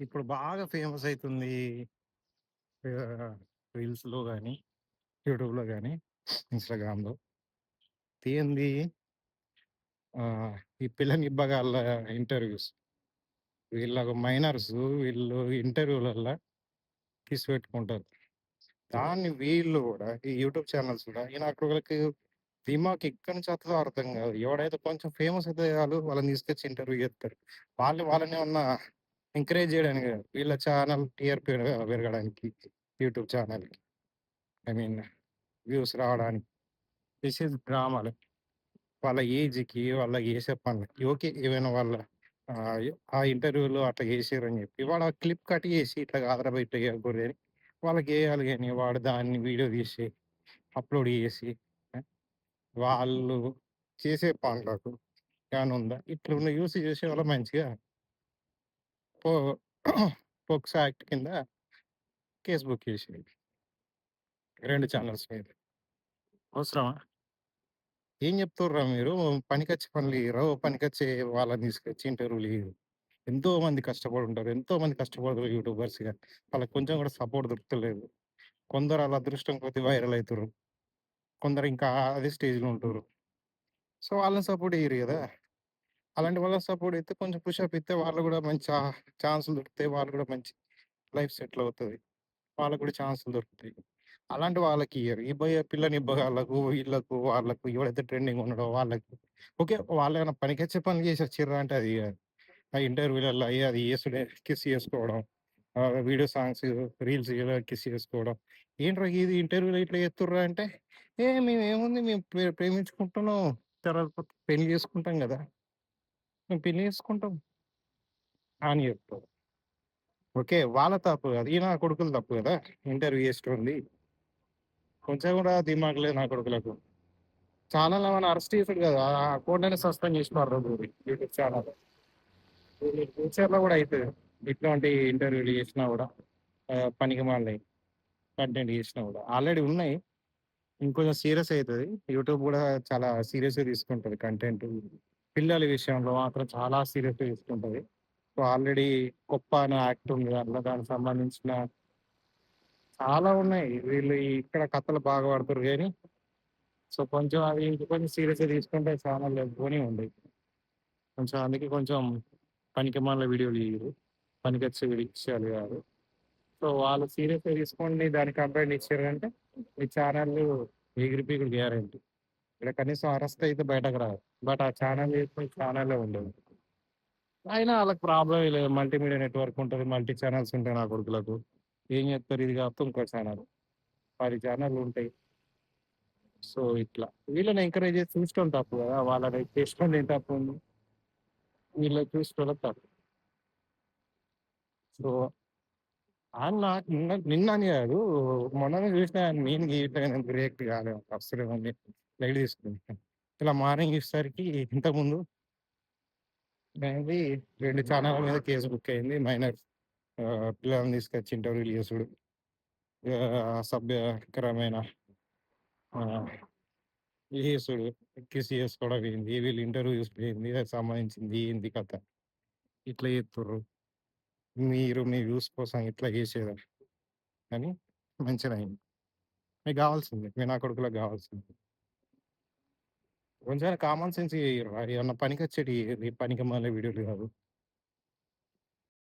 ఇప్పుడు బాగా ఫేమస్ అవుతుంది రీల్స్‌లో కానీ యూట్యూబ్‌లో కానీ ఇన్‌స్టాగ్రామ్‌లో. ఏంది ఈ పిల్ల నిబ్బగళ్ళ ఇంటర్వ్యూస్. వీళ్ళ మైనర్స్ వీళ్ళు ఇంటర్వ్యూలల్లో తీసిపెట్టుకుంటారు దాన్ని వీళ్ళు కూడా ఈ యూట్యూబ్ ఛానల్స్ కూడా ఈయన అక్కడికి దిమాక్ ఎక్కడి నుంచి వత్తదో అర్థం కాదు ఎవడైతే కొంచెం ఫేమస్ అయితే వాళ్ళు వాళ్ళని తీసుకొచ్చి ఇంటర్వ్యూ చేస్తారు వాళ్ళు వాళ్ళనేమన్నా ఎంకరేజ్ చేయడానికి వీళ్ళ ఛానల్ టీఆర్‌పీ పెరగడానికి యూట్యూబ్ ఛానల్కి ఐ మీన్ వ్యూస్ రావడానికి. దిస్ ఈజ్ డ్రామాలు. వాళ్ళ ఏజ్‌కి, వాళ్ళ వేసే పనులకి. ఓకే. ఏవైనా వాళ్ళ ఆ ఇంటర్వ్యూలో అట్లా జేసిర్రని చెప్పి వాడు ఆ క్లిప్ కట్ చేసి ఇట్లా కాదురా కూరని చేయకూడదు అని కానీ వాడు దాన్ని వీడియో తీసి అప్‌లోడ్ చేసి వాళ్ళు చేసే పనులకు కానీ ఉందా? ఇట్లున్న యూస్ చేసే వాళ్ళ మంచిగా పో పోక్సో యాక్ట్ కింద కేస్ బుక్ చేసేయండి. 2 ఛానెల్స్ మీద. అవసరమా? ఏం చెప్తుర్రురా మీరు? పనికొచ్చే పనులు? ఓ పనికొచ్చే వాళ్ళని తీసుకొచ్చి ఇంటర్వ్యూలు ఇయ్యరు. ఎంతో మంది కష్టపడుంటారు. ఎంతో మంది కష్టపడుతారు యూట్యూబర్స్‌గా. వాళ్ళకి కొంచెం కూడా సపోర్ట్ దొరుకుతలేదు. కొందరు ఆళ్ళ అదృష్టం కొద్దీ వైరల్ అయితుర్రు. కొందరు ఇంకా అదే స్టేజ్‌లో ఉంటుర్రు. సో, వాళ్ళని సపోర్ట్ చెయ్యరు గదా! అలాంటి వాళ్ళ సపోర్ట్ అయితే కొంచెం పుషప్ ఇస్తే వాళ్ళు కూడా మంచి ఛాన్సులు దొరుకుతాయి. వాళ్ళు కూడా మంచి లైఫ్ సెటిల్ అవుతుంది వాళ్ళకి కూడా ఛాన్సులు దొరుకుతాయి. అలాంటి వాళ్ళకి ఇయ్యరు. ఈ పిల్లని ఇబ్బగాళ్ళకు వీళ్ళకు, వాళ్ళకు ఎవడైతే ట్రెండింగ్ ఉన్నాడో వాళ్ళకి. ఓకే. వాళ్ళేమైనా పనికొచ్చే పనులు చేసే వచ్చిర్రా అంటే అది ఆ ఇంటర్వ్యూలలో అయ్యి అది చేసుడే కిస్ చేసుకోవడం. వీడియో సాంగ్స్, రీల్స్ కిస్ చేసుకోవడం. ఏంట్రా ఇది ఇంటర్వ్యూలో ఇట్లా చేస్తుర్రా అంటే, ఏ మేమేముంది మేము ప్రేమించుకుంటున్నాం. తర్వాత పెళ్ళి చేసుకుంటాం కదా మేము పెళ్ళి చేసుకుంటాం. అని చెప్తారు. ఓకే. వాళ్ళ తప్పు కాదు. ఈయన కొడుకులు తప్పు కదా ఇంటర్వ్యూ చేసేటోనిది. కొంచెం కూడా దిమాగ్ లేదు నా కొడుకులకు. చాలా మన అరెస్ట్ చేసాడు కదా ఆ అకౌంట్‌నే సస్పెండ్ చేసినారు యూట్యూబ్ ఛానల్ ఫ్యూచర్‌లో కూడా అవుతుంది ఇట్లాంటి ఇంటర్వ్యూలు చేసినా కూడా పనికి పనికిమాలినయి కంటెంట్ చేసినా కూడా ఆల్రెడీ ఉన్నాయి. ఇంకొంచెం సీరియస్ అవుతుంది యూట్యూబ్ కూడా చాలా సీరియస్‌గా తీసుకుంటుంది కంటెంట్. పిల్లల విషయంలో మాత్రం చాలా సీరియస్‌గా తీసుకుంటుంది సో, ఆల్రెడీ గొప్ప అనే యాక్ట్ ఉంది దాంట్లో. దానికి సంబంధించిన చాలా ఉన్నాయి. వీళ్ళు ఇక్కడ కథలు బాగా పడుతుర్రు కానీ సో, కొంచెం అవి కొంచెం సీరియస్‌గా తీసుకుంటే చాలా పోనీ ఉండేది. కొంచెం అందుకే కొంచెం పనికి పనికిమాలిన వీడియోలు తీయరు పనికి వచ్చే విషయాలు కాదు. సో, వాళ్ళు సీరియస్‌గా తీసుకోండి దానికి కంప్లైంట్ ఇచ్చారు అంటే మీ ఛానళ్ళు ఎగిరిపీకుడు గ్యారంటీ. ఇక్కడ కనీసం అరెస్ట్ అయితే బయటకు రాదు. బట్ ఆ ఛానల్ చేస్తే ఛానెలే ఉండదు. అయినా వాళ్ళకి ప్రాబ్లం లేదు. మల్టీమీడియా నెట్‌వర్క్ ఉంటుంది మల్టీ ఛానల్స్ ఉంటాయి నా కొడుకులకు. ఏం చెప్తారు ఇది కాకపోతే ఇంకో ఛానల్ పది ఛానల్ ఉంటాయి. సో, ఇట్లా. వీళ్ళని ఎంకరేజ్ చేసి చూసేటోళ్ళు తప్పు కదా వాళ్ళని చేసుకోండి ఏం తప్పుంది? వీళ్ళని చూసుకోవడం తప్పు. సో ఆ! నాకు నిన్న నిన్న అని కాదు మొన్ననే చూసినా నేను ఇట్లా రియాక్ట్ కాలే. అస్సలు లైట్ తీసుకుని ఇలా మార్నింగ్ ఇచ్చేసరికి ఇంతకుముందు రెండు 2 మీద కేసు బుక్ అయింది. మైనర్ పిల్లల్ని తీసుకొచ్చి ఇంటర్వ్యూలు చేసుడు. సభ్యకరమైన చేసుడు, కేసీఎస్ చేసుకోవడం ఏంది, వీళ్ళు ఇంటర్వ్యూ పోయింది సంబంధించింది ఏంది కథ? ఇట్లా చేస్తుర్రు మీరు మీ వ్యూస్ కోసం ఇట్లా చేసేదా? అని మంచిగా అయింది. మీకు కావాల్సింది మీ నా కొడుకులకు కావాల్సింది కొంచెం కామన్ సెన్స్ ఏమన్నా పనికి వచ్చేటి పనికి మళ్ళీ వీడియోలు కాదు.